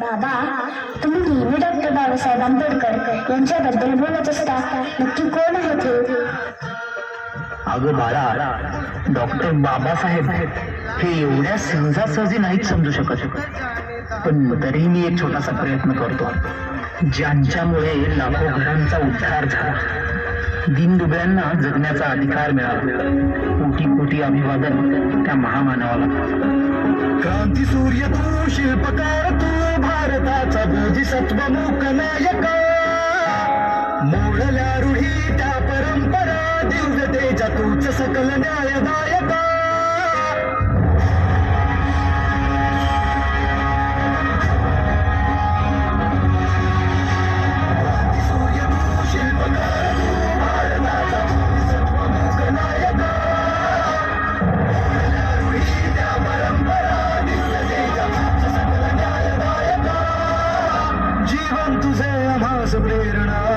दादा तुम्ही डॉक्टर बाबासाहेब आंबेडकर यांच्याबद्दल बोलत असता नक्की कोण आहे आहेत अगं बाळा डॉक्टर बाबासाहेब आहेत. हे एवढ्या सहजासहजी नाहीत समजू शकत. पण तरीही मी एक छोटासा प्रयत्न करतो. ज्यांच्यामुळे लाखो घरांचा उद्धार झाला. दिनदुबळ्यांना जगण्याचा अधिकार मिळाला. कोटी कोटी अभिवादन त्या महामानवाला. क्रांती सूर्य तू शिल्पकार तू भारताचा सत्व मूक नायक. मोडल्या रूढी त्या परंपरा दिव्यतेच्या तूच सकल न्यायदायका. ശ്വാസം നേരണം